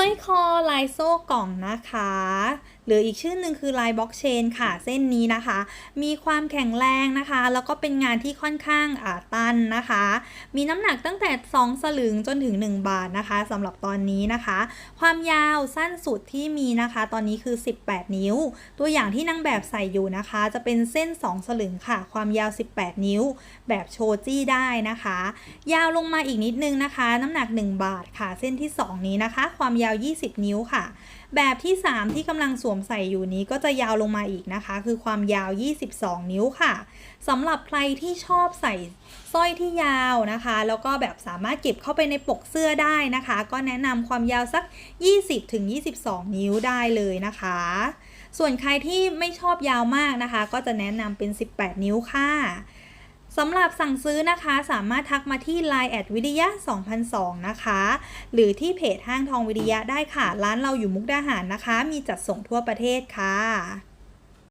สร้อยคอลายโซ่กล่องนะคะ หรืออีกชื่อหนึ่งคือลายบล็อกเชนค่ะ เส้นนี้นะคะ มีความแข็งแรงนะคะ แล้วก็เป็นงานที่ค่อนข้างอ่าตันนะคะ มีน้ำหนักตั้งแต่ 2 สลึงจนถึง 1 บาทนะคะสำหรับตอนนี้นะคะ ความยาวสั้นสุดที่มีนะคะ ตอนนี้คือ 18 นิ้ว ตัวอย่างที่นางแบบใส่อยู่นะคะ จะเป็นเส้น 2 สลึงค่ะ ความยาว 18 นิ้ว แบบโชจี้ได้นะคะ ยาวลงมาอีกนิดนึงนะคะ น้ำหนัก 1 บาทค่ะ เส้นที่ 2 นี้นะคะ ความยาว 20 นิ้วค่ะ แบบที่ 3 ที่กำลังสวมใส่อยู่นี้ก็จะยาวลงมาอีกนะคะ คือความยาว 22 นิ้วค่ะสำหรับใครที่ชอบใส่สร้อยที่ยาวนะคะ แล้วก็แบบสามารถเก็บเข้าไปในปกเสื้อได้นะคะ ก็แนะนำความยาวสัก 20-22 นิ้วได้เลยนะคะ ส่วนใครที่ไม่ชอบยาวมากนะคะ ก็จะแนะนำเป็น 18 นิ้วค่ะ สำหรับสั่งซื้อนะคะสามารถทักมาที่ Line แอดวิทยา2002 นะคะ หรือที่เพจห้างทองวิทยาได้ค่ะ ร้านเราอยู่มุกดาหารนะคะ มีจัดส่งทั่วประเทศค่ะ